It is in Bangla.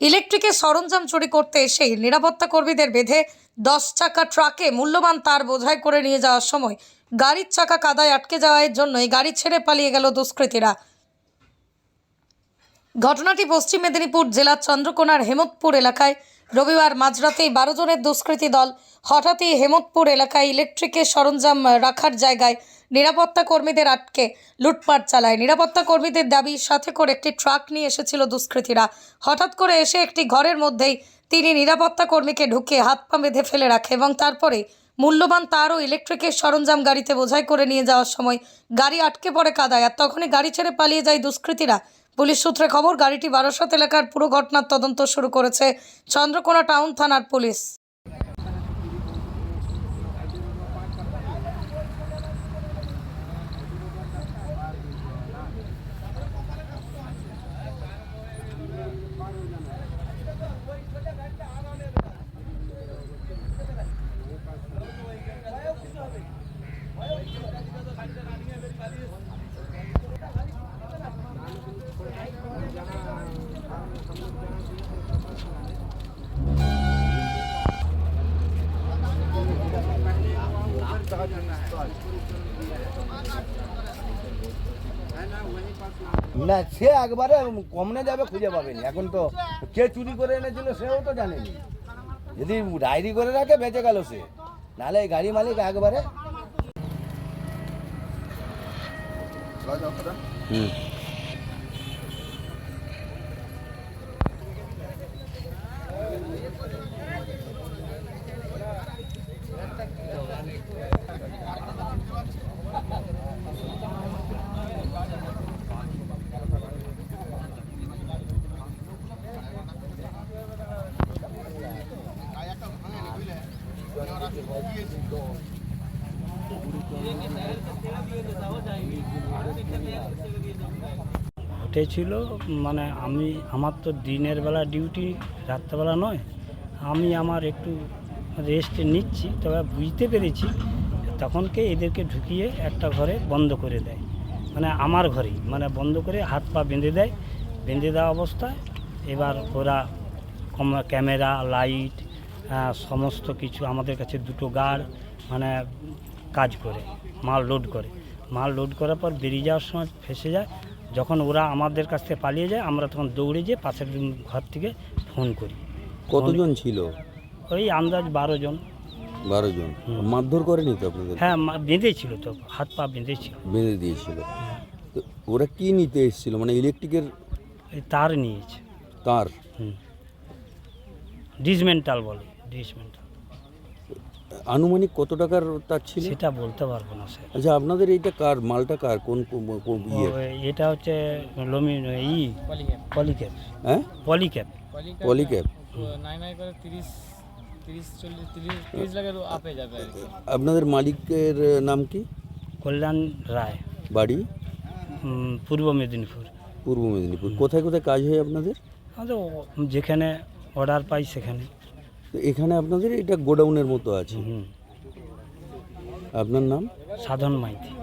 ইলেকট্রিকের সরঞ্জাম চুরি করতে এসেই নিরাপত্তা কর্মীদের বেঁধে দশ চাকা ট্রাকে মূল্যবান তার বোঝাই করে নিয়ে যাওয়ার সময় গাড়ির চাকা কাদায় আটকে যাওয়ার জন্যই গাড়ি ছেড়ে পালিয়ে গেল দুষ্কৃতীরা। ঘটনাটি পশ্চিম মেদিনীপুর জেলার চন্দ্রকোনার হেমতপুর এলাকায়। রবিবার মাঝরাতেই বারো জনের দুষ্কৃতী দল হঠাৎই হেমতপুর এলাকায় ইলেকট্রিকের সরঞ্জাম রাখার জায়গায় নিরাপত্তা কর্মীদের আটকে, লুটপাট চালায়। নিরাপত্তা কর্মীদের দাবি, সাথে করে একটি ট্রাক নিয়ে এসেছিল দুষ্কৃতীরা। হঠাৎ করে এসে একটি ঘরের মধ্যেই তিনি নিরাপত্তা কর্মীকে ঢুকে হাত পা বেঁধে ফেলে রাখে এবং তারপরে মূল্যবান তার ও ইলেকট্রিকের সরঞ্জাম গাড়িতে বোঝাই করে নিয়ে যাওয়ার সময় গাড়ি আটকে পড়ে কাদায়। আর তখনই গাড়ি ছেড়ে পালিয়ে যায় দুষ্কৃতীরা। পুলিশ সূত্রে খবর, গাড়িটি বারাসত এলাকার পুরো ঘটনার তদন্ত শুরু করেছে চন্দ্রকোনা টাউন থানার পুলিশ। না, সে একবারে কমনে যাবে, খুঁজে পাবেনি। এখন তো কে চুরি করে এনেছিল সেও তো জানেনি। যদি ডায়েরি করে রাখে, বেঁচে গেল সে। নাহলে এই গাড়ি মালিক একবারে হুম। ঘটেছিল মানে আমি, আমার তো দিনের বেলা ডিউটি রাত্রেবেলা নয়। আমি আমার একটু রেস্ট নিচ্ছি, তবে বুঝতে পেরেছি তখনকে এদেরকে ঢুকিয়ে একটা ঘরে বন্ধ করে দেয়। মানে আমার ঘরেই মানে বন্ধ করে হাত পা বেঁধে দেয়। বেঁধে দেওয়া অবস্থায় এবার ওরা ক্যামেরা লাইট সমস্ত কিছু আমাদের কাছে দুটো গার্ড মানে কাজ করে মাল লোড করে। মাল লোড করার পর বেরিয়ে যাওয়ার সময় ফেসে যায়। যখন ওরা আমাদের কাছ থেকে পালিয়ে যায় আমরা তখন দৌড়ে যেয়ে পাশের ঘর থেকে ফোন করি। কতজন ছিল? ওই আন্দাজ বারো জন। বারো জন। মারধর করেনি তো আপনাদের? হ্যাঁ মা- বেঁধেছিল তো হাত পা বেঁধেছিল। বেঁধে দিয়েছিল। তো ওরা কি নিতে এসেছিল? মানে ইলেকট্রিকের তার নিয়েছে। তার? ডিসমেন্টাল বলে। ডিসমেন্টাল আনুমানিক কত টাকার তার ছিল? সেটা বলতে পারব না স্যার। আচ্ছা আপনাদের এইটা কার মালটা কার কোন ইয়ে এটা হচ্ছে লমি ই পলিক্যাপ। হ্যাঁ? পলিক্যাপ। পলিক্যাপ নাই নাই করে আপনাদের মালিকের নাম কি? কল্যাণ রায়। বাড়ি? পূর্ব মেদিনীপুর। পূর্ব মেদিনীপুর। কোথায় কোথায় কাজ হয় আপনাদের? যেখানে অর্ডার পাই সেখানে। তো এখানে আপনাদের এটা গোডাউনের মতো আছে। হুম। আপনার নাম? সাধন মাইতি।